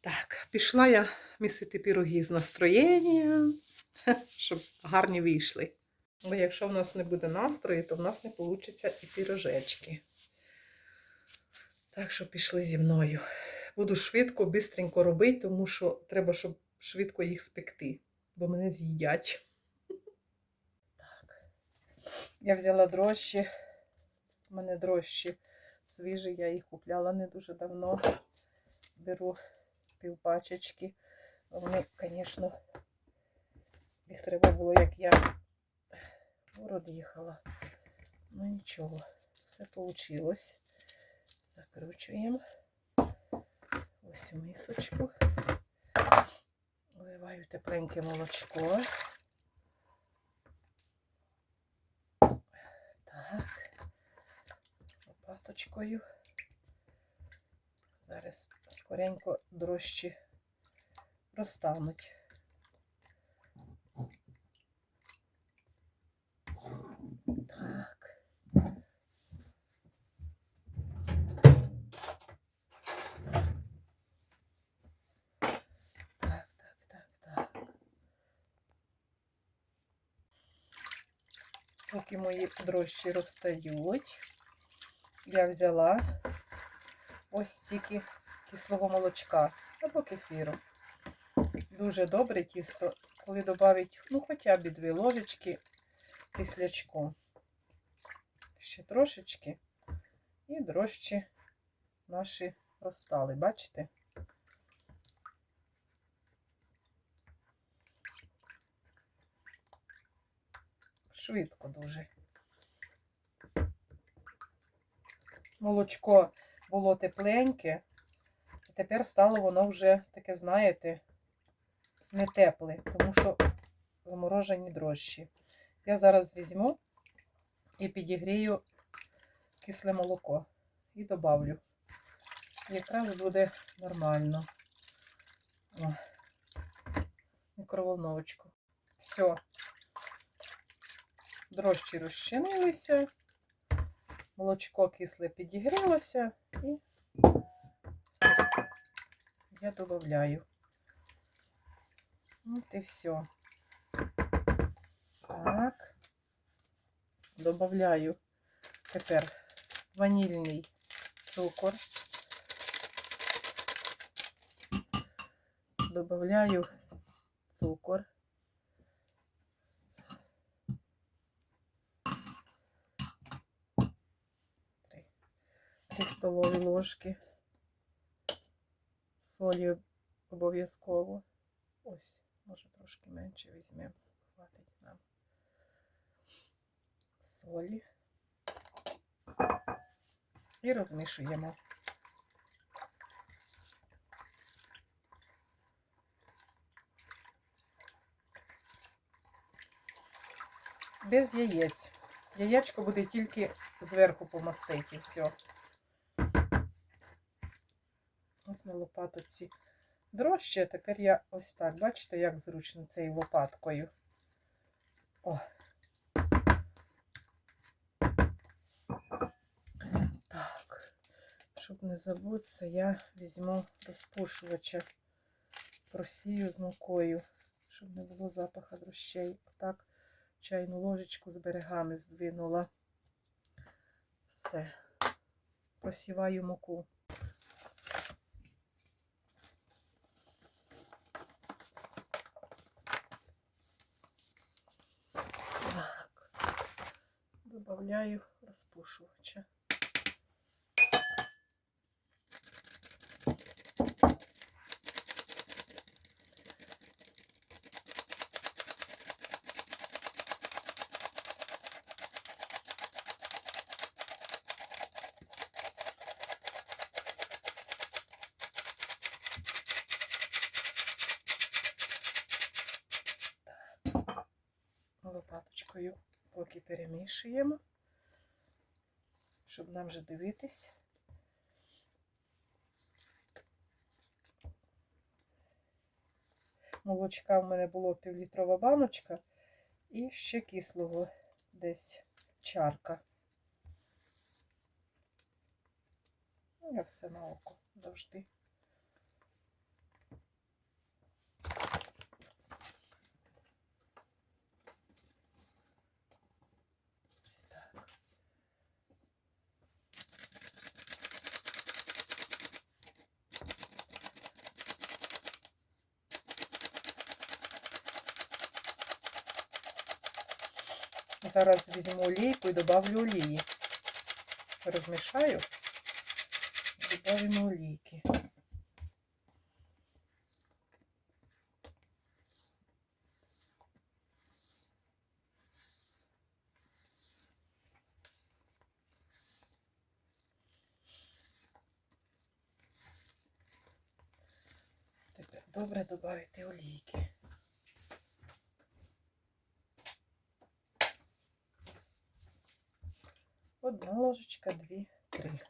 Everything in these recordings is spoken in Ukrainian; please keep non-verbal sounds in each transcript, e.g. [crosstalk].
Так, пішла я місити пироги з настроєнням, [laughs] щоб гарні вийшли. Бо якщо в нас не буде настрою, то в нас не вийде і пірожечки. Так що пішли зі мною. Буду швидко, бистренько робити, тому що треба, щоб швидко їх спекти, бо мене з'їдять. Так. Я взяла дрожжі. У мене дрожжі свіжі, я їх купляла не дуже давно. Беру півпачечки. Вони, звісно, їх треба було, як я в город їхала. Ну нічого, все вийшло. Закручуємо. Ось мисочку. Вливаю тепленьке молочко. Так. Лопаточкою. Скоренько дрожчі розтануть. Так. Так, так, так. Поки мої дрожчі розстають, я взяла ось стільки кислого молочка або кефіру. Дуже добре тісто, коли додавить, ну, хоча б дві ложечки кислячку. Ще трошечки. І дрожчі наші розстали, бачите? Швидко дуже. Молочко було тепленьке, тепер стало воно вже таке, знаєте, не тепле, тому що заморожені дрожжі. Я зараз візьму і підігрію кисле молоко і добавлю. Якраз буде нормально. О, мікроволновочку. Все. Дрожчі розчинилися, молочко кисле підігрілося і я додаю. От і все. Так. Добавляю тепер ванільний цукор. Добавляю цукор. Три, столові ложки. Солі обов'язково. Ось, може трошки менше візьмемо. Хватить нам солі. І розмішуємо. Без яєць. Яєчко буде тільки зверху помастити. Все. От на лопатоці дрожче. Тепер я ось так, бачите, як зручно цією лопаткою. О. Так, щоб не забутися, я візьму розпушувача, просію з мукою, щоб не було запаха дрощей. Так, чайну ложечку з берегами здвинула. Все. Просіваю муку. Так. Добавляю розпушувача. лопаточкою поки перемішуємо, щоб нам вже дивитись. Молочка в мене було півлітрова баночка і ще кислого десь чарка. Ну, я все на око завжди. Зараз візьму олійку і добавлю олії. Розмішаю. Додаємо олійки. Добре додати олійки. Ложечка, дві, три.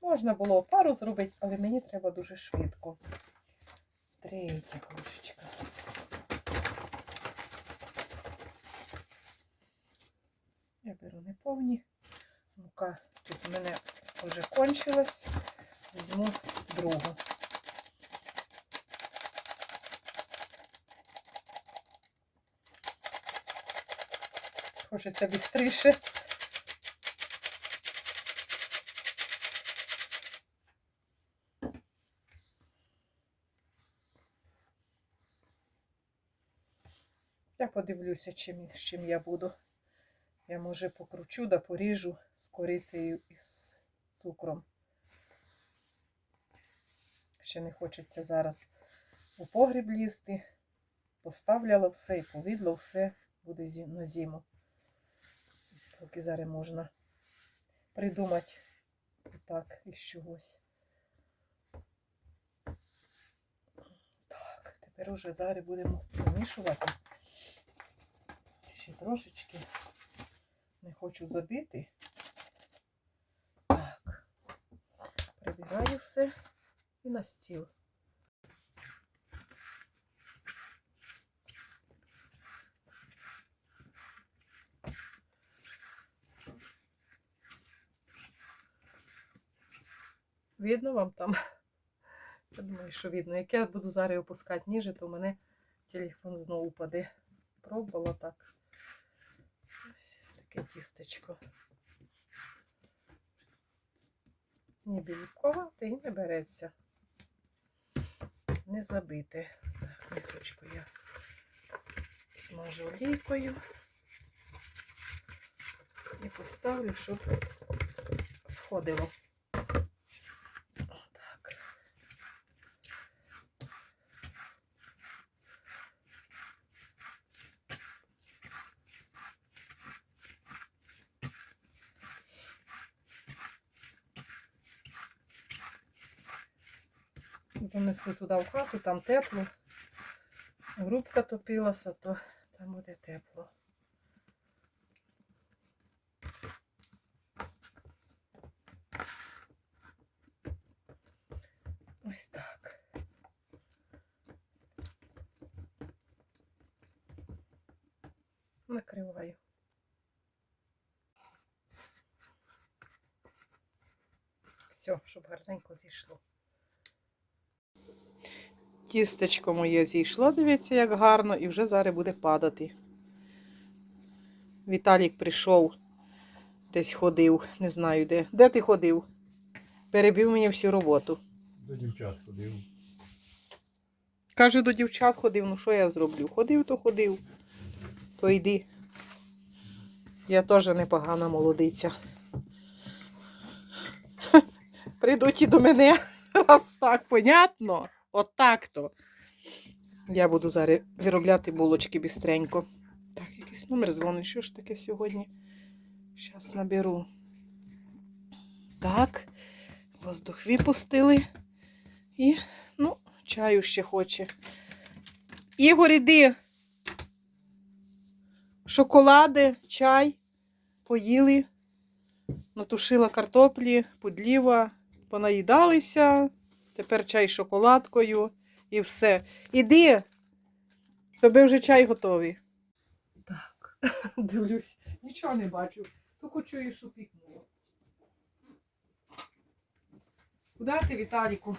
Можна було пару зробити, але мені треба дуже швидко. Третя ложечка. Я беру неповні. Мука тут у мене вже кончилась. Візьму другу. Хочеться бістріше. Я подивлюся, чим, з чим я буду. Я може покручу да поріжу з корицею і з цукром. Ще не хочеться зараз у погріб лізти. Поставляла все і повідло, все буде на зиму. Поки зараз можна придумати так із чогось. Так, тепер уже зараз будемо замішувати. Ще трошечки. Не хочу забити. Так. Прибираю все і на стіл. Видно вам там? Я думаю, що видно. Як я буду зараз опускати ніже, то в мене телефон знову упаде. Пробувала так. Ось таке тістечко. Ні білкове, та й не береться. Не забите. Так, мисочку я смажу олійкою і поставлю, щоб сходило. Отак. Занесли туди в хату, там тепло. Грубка топилася, то там буде тепло. Ось так. Накриваю. Все, щоб гарненько зійшло. Тістечко моє зійшло, дивіться, як гарно, і вже зараз буде падати. Віталік прийшов, десь ходив, не знаю де. Де ти ходив? Перебив мені всю роботу. До дівчат ходив. Каже, до дівчат ходив, ну що я зроблю? Ходив, то ходив. То йди. Я теж непогана молодиця. Прийдуть і до мене. [laughs] Раз так, понятно? От то. Я буду зараз виробляти булочки бістренько. Так, якийсь номер дзвонить. Що ж таке сьогодні? Зараз наберу. Так, воздух випустили. І, ну, чаю ще хоче. Ігор, іди. Шоколади, чай. Поїли. Натушила картоплі, подліва, понаїдалися. Тепер чай з шоколадкою і все. Іди. Тобі вже чай готовий. Так, [laughs] дивлюсь, нічого не бачу. Тільки чую, що пікнуло. Куди ти, Віталіку?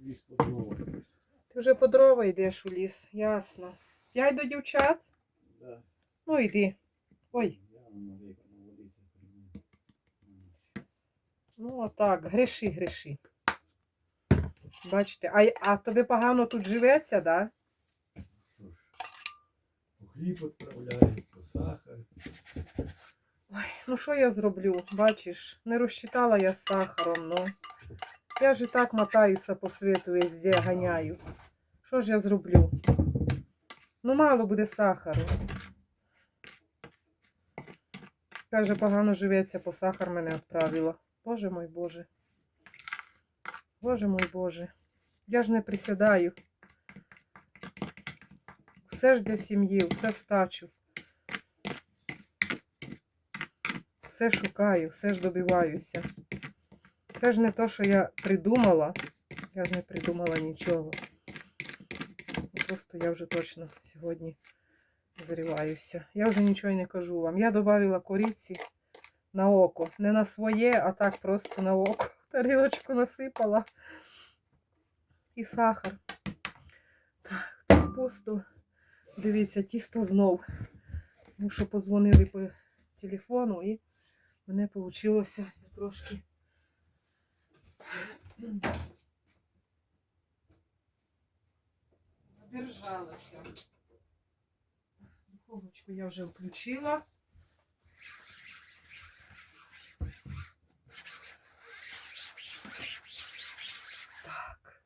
Ліс. Ти вже по дрова йдеш у ліс, ясно. Я йду дівчат? Да. Ну йди. Ой, Я на рейка на водиці. Ну, отак, гріши, гріши. Бачите, а, а тобі погано тут живеться, да? Ж, по хліб відправляють, по сахар. Ой, ну що я зроблю? Бачиш, не розчитала я з сахаром, ну. Я ж і так мотаюся по світу везде ганяю. Що ж я зроблю? Ну, мало буде сахару. Каже, погано живеться, по сахар мене відправила. Боже мой Боже. Боже мой Боже. Я ж не присідаю. Все ж для сім'ї, все стачу. Все шукаю, все ж добиваюся. Це ж не то, що я придумала. Я ж не придумала нічого. Просто я вже точно сьогодні зриваюся. Я вже нічого не кажу вам. Я додавила коріці на око. Не на своє, а так просто на око. [laughs] Тарілочку насипала. І сахар. Так, тут пусто. Дивіться, тісто знов. Ну, що позвонили по телефону і мене вийшло трошки. Задержалася. Духовочку я вже включила. Так.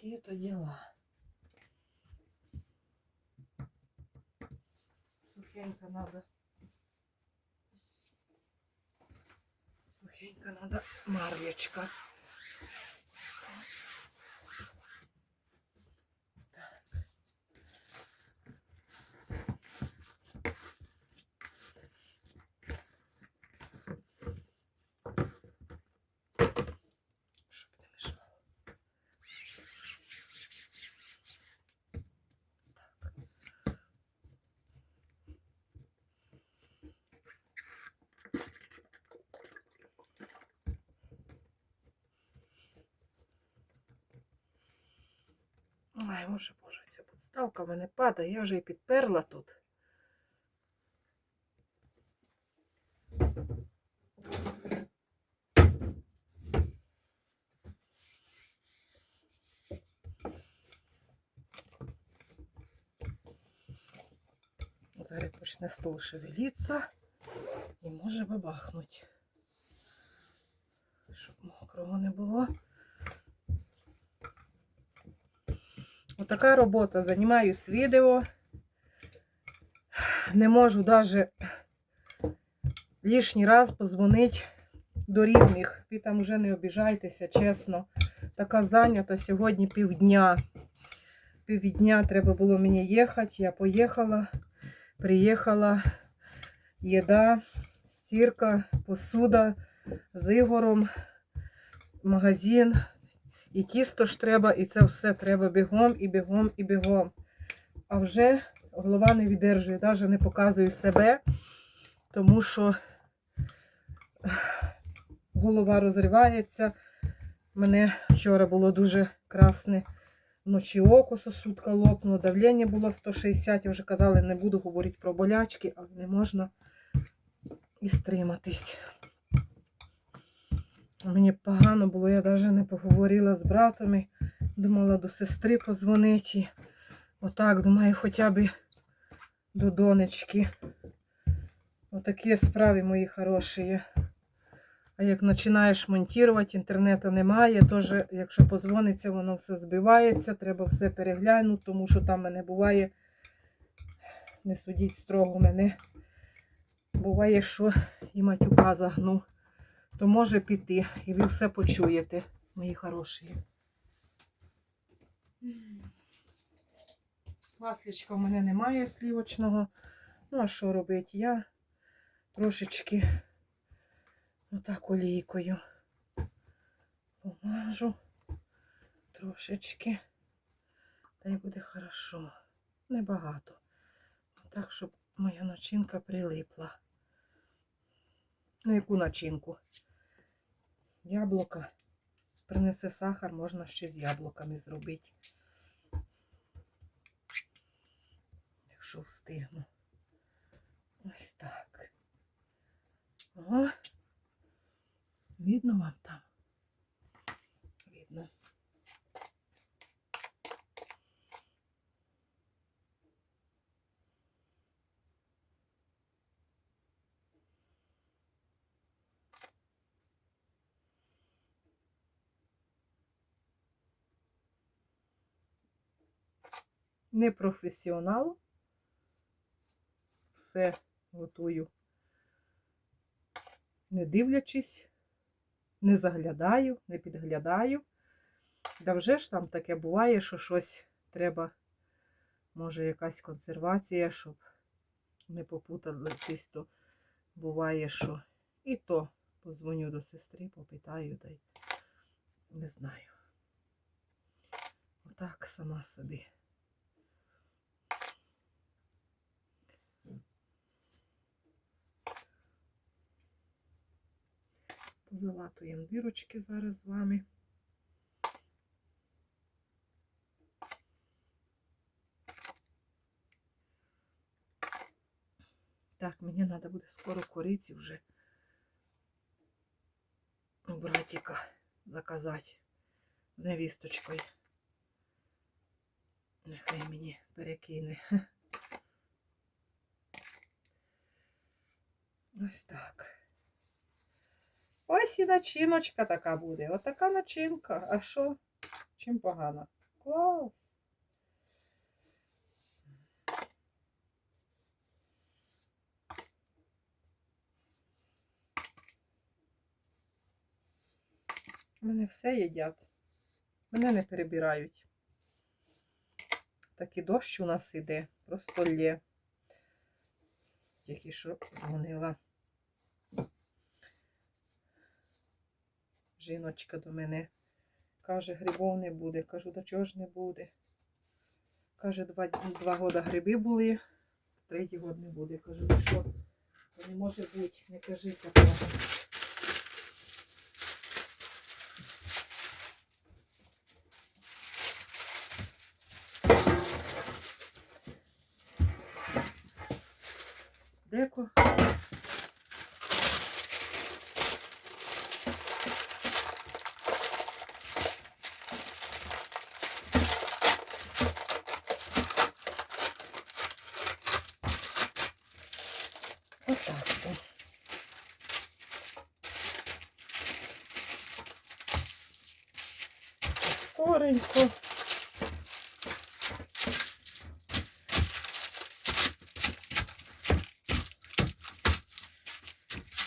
Такие то дела. Сухенько надо. Сухенько надо марвечка. Ой, може, боже, ця підставка в мене падає, я вже і підперла тут. Зараз почне стол шевелиться і може бабахнуть. Щоб мокрого не було. Отака робота. Займаюсь відео. Не можу навіть лишній раз позвонити до рідних. Ви там вже не обіжайтеся, чесно. Така зайнята сьогодні півдня. Півдня треба було мені їхати. Я поїхала, приїхала. Їда, стірка, посуда з Ігором, магазин. І тісто ж треба, і це все треба бігом, і бігом, і бігом. А вже голова не віддержує, навіть не показую себе, тому що голова розривається. Мене вчора було дуже красне. Вночі око сосудка лопнуло, давлення було 160. Я вже казала, не буду говорити про болячки, але не можна і стриматись. Мені погано було, я навіть не поговорила з братами. Думала до сестри позвонити. Отак, думаю, хоча б до донечки. Отакі справи мої хороші. А як починаєш монтувати, інтернету немає, теж, якщо позвониться, воно все збивається, треба все переглянути, тому що там мене буває, не судіть строго мене. Буває, що і матюка загну то може піти, і ви все почуєте, мої хороші. Маслічка в мене немає слівочного. Ну, а що робити? Я трошечки отак олійкою помажу трошечки. Та й буде хорошо. Небагато. Так, щоб моя начинка прилипла. Ну, яку начинку? Яблука. Принесе сахар, можна ще з яблуками зробити. Якщо встигну. Ось так. Ого. Видно вам там? Видно. Не професіонал. Все готую, не дивлячись, не заглядаю, не підглядаю. Да вже ж там таке буває, що щось треба, може, якась консервація, щоб не попутатись, то буває, що і то позвоню до сестри, попитаю, та й не знаю. Отак сама собі. Залатуємо дирочки зараз з вами. Так, мені треба буде скоро кориці вже у братіка заказати з невісточкою. Нехай мені перекине. Ось так. Ось і начиночка така буде. Отака начинка. А що? Чим погано? Клас. Мене все їдять. Мене не перебирають. Такий дощ у нас іде, просто лє. Тільки що дзвонила. Жіночка до мене каже, грибов не буде. Кажу, до чого ж не буде? Каже, два, два года гриби були, третій год не буде. Кажу, що? Не може бути, не кажи такого. Деко. Отак. о. Скоренько.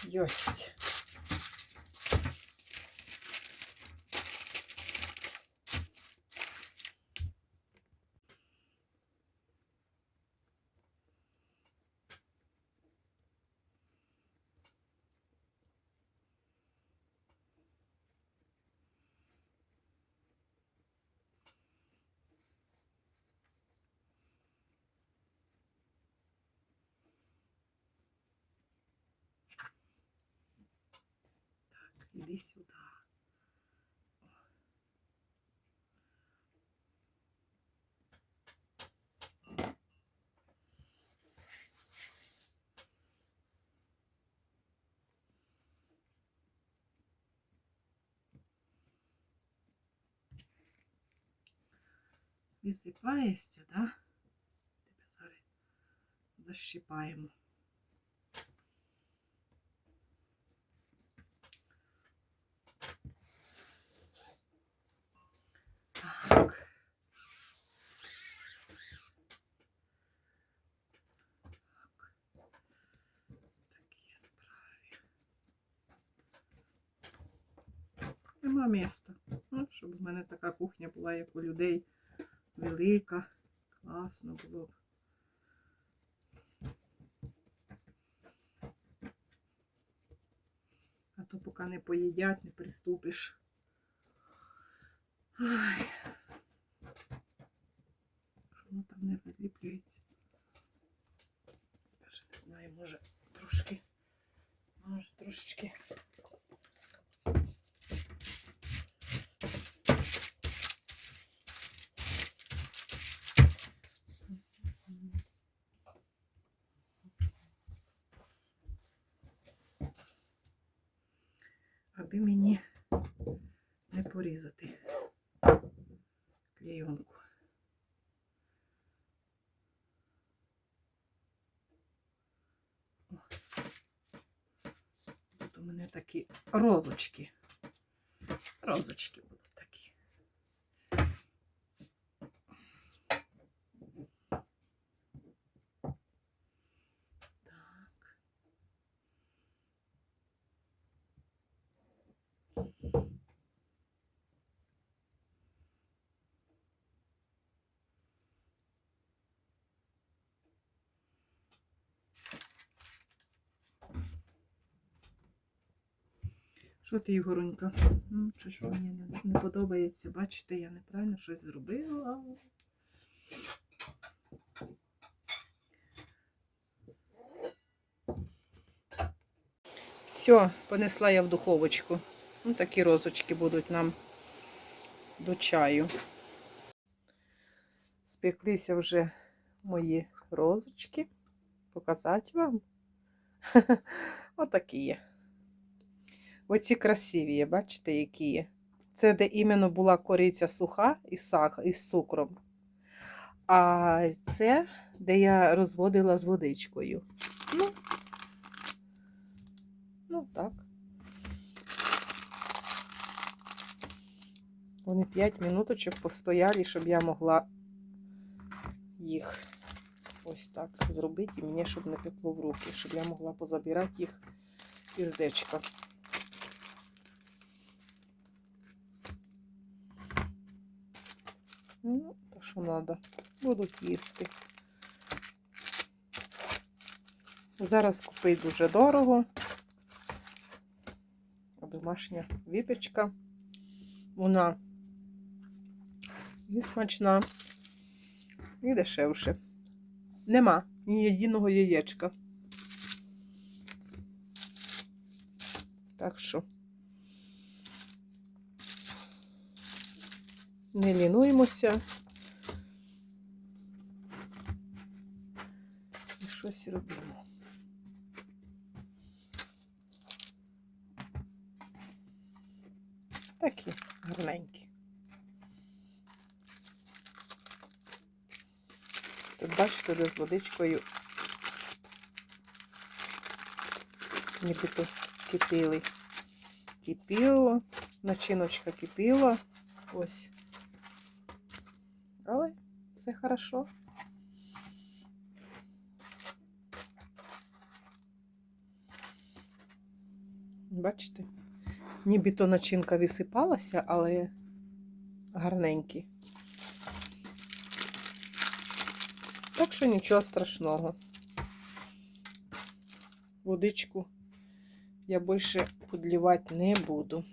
Йость. Іди сюди. Висипаєшся, да? Тебе зараз защипаємо. Нема міста. Ну, щоб в мене така кухня була, як у людей. Велика. Класно було б. А то поки не поїдять, не приступиш. Ай. Воно там не розліплюється. Даже не знаю, може трошки. Може трошечки. аби мені не порізати клейонку. О. Тут у мене такі розочки. Розочки такі. Так. Що ти, Ігорунька? Ну, щось Що? мені не, не подобається. Бачите, я неправильно щось зробила. Все, понесла я в духовочку. Ну, такі розочки будуть нам до чаю. Спеклися вже мої розочки. Показати вам. [laughs] Отакі є. Оці красиві бачите, які є. Це де іменно була кориця суха із, сах, із цукром. А це, де я розводила з водичкою. Ну, ну так. Вони 5 минуточок постояли, щоб я могла їх ось так зробити, і мені щоб не пекло в руки, щоб я могла позабирати їх із дечка. Ну, то що треба. Будуть їсти. Зараз купить дуже дорого. Домашня випічка. Вона і смачна, і дешевше. Нема ні єдиного яєчка. Так що не лінуємося. І щось робимо. Такі гарненькі. Тут бачите, де з водичкою нібито кипіли. Кипіло, начиночка кипіла. Ось. Все хорошо. Бачите? Нібито начинка висипалася, але гарненькі. Так що нічого страшного. Водичку я більше підливати не буду.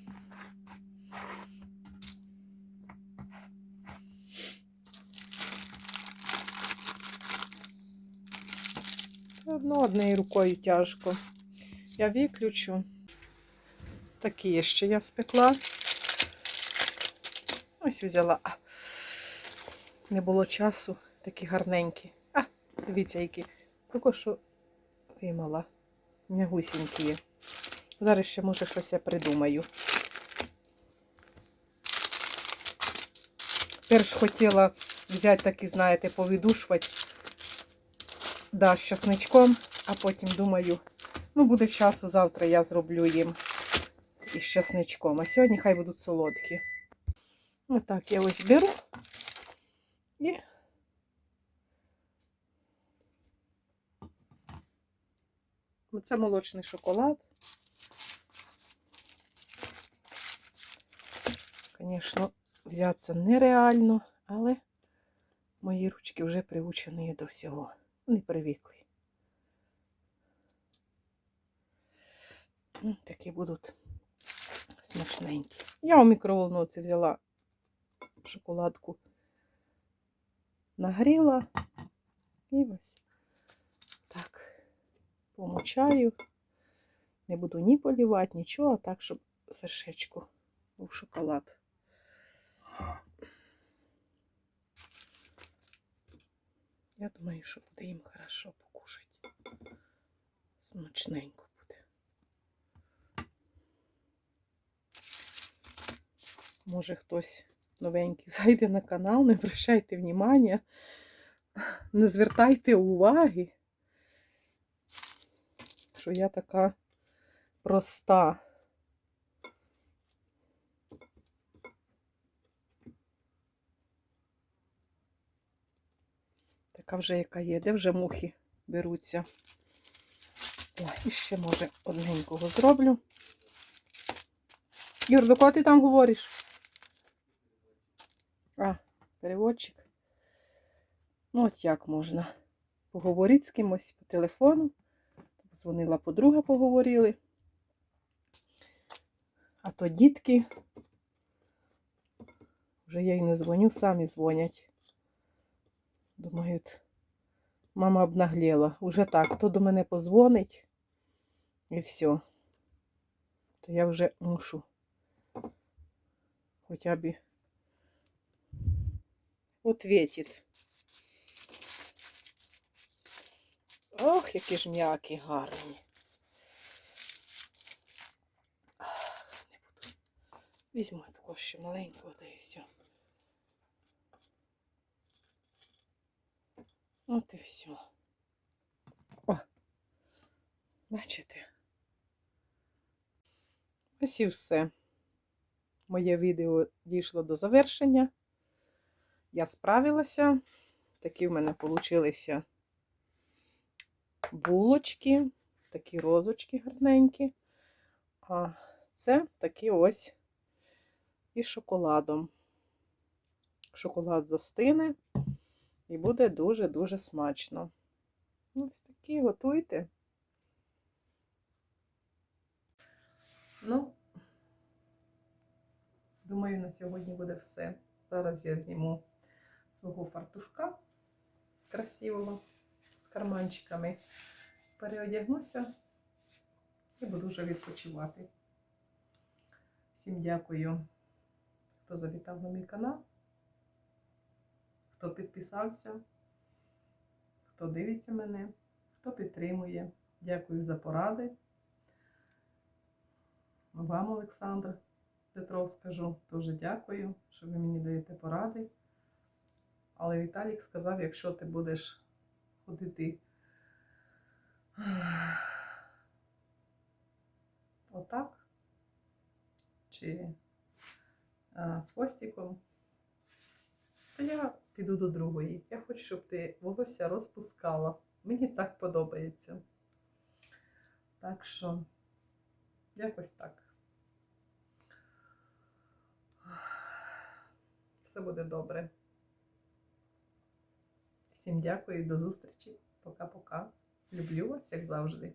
Одно однією рукою тяжко. Я виключу. Такі ще я спекла. Ось взяла. А, Не було часу. Такі гарненькі. А, дивіться, які. Тільки що вимала. М'ягусінькі є. Зараз ще, може, щось я придумаю. Перш хотіла взяти такі, знаєте, повідушувати да, з часничком, а потім думаю, ну, буде часу, завтра я зроблю їм із часничком. А сьогодні хай будуть солодкі. Отак я ось беру і Це молочний шоколад. Звісно, взятися нереально, але мої ручки вже приучені до всього. Вони привикли. Такі будуть смачненькі. Я у мікроволновці взяла шоколадку, нагріла і ось так помочаю. Не буду ні полівати, нічого, а так, щоб вершечку був шоколад. Я думаю, що буде їм хорошо покушати. Смачненько буде. Може хтось новенький [laughs] зайде на канал, не обращайте внимання, [laughs] не звертайте уваги, що я така проста. Така вже яка є, де вже мухи беруться. О, і ще, може, одненького зроблю. Юр, до кого ти там говориш? А, переводчик. Ну, от як можна поговорити з кимось по телефону. Дзвонила подруга, поговорили. А то дітки. Вже я й не дзвоню, самі дзвонять. Думають, мама обнагліла. Уже так, хто до мене позвонить і все. То я вже мушу хоча б ответить. Ох, які ж м'які гарні. Візьму такого ще маленького, да і все. От і все. О, бачите? Ось і все. Моє відео дійшло до завершення. Я справилася. Такі в мене получилися булочки, такі розочки гарненькі. А це такі ось із шоколадом. Шоколад застине і буде дуже-дуже смачно. Ось такі готуйте. Ну, думаю, на сьогодні буде все. Зараз я зніму свого фартушка красивого з карманчиками. Переодягнуся і буду вже відпочивати. Всім дякую, хто завітав на мій канал, хто підписався, хто дивиться мене, хто підтримує. Дякую за поради. Вам, Олександр Петров, скажу, дуже дякую, що ви мені даєте поради. Але Віталік сказав, якщо ти будеш ходити [sighs] отак, чи а, з хвостиком, то я піду до другої. Я хочу, щоб ти волосся розпускала. Мені так подобається. Так що, якось так. Все буде добре. Всім дякую і до зустрічі. Пока-пока. Люблю вас, як завжди.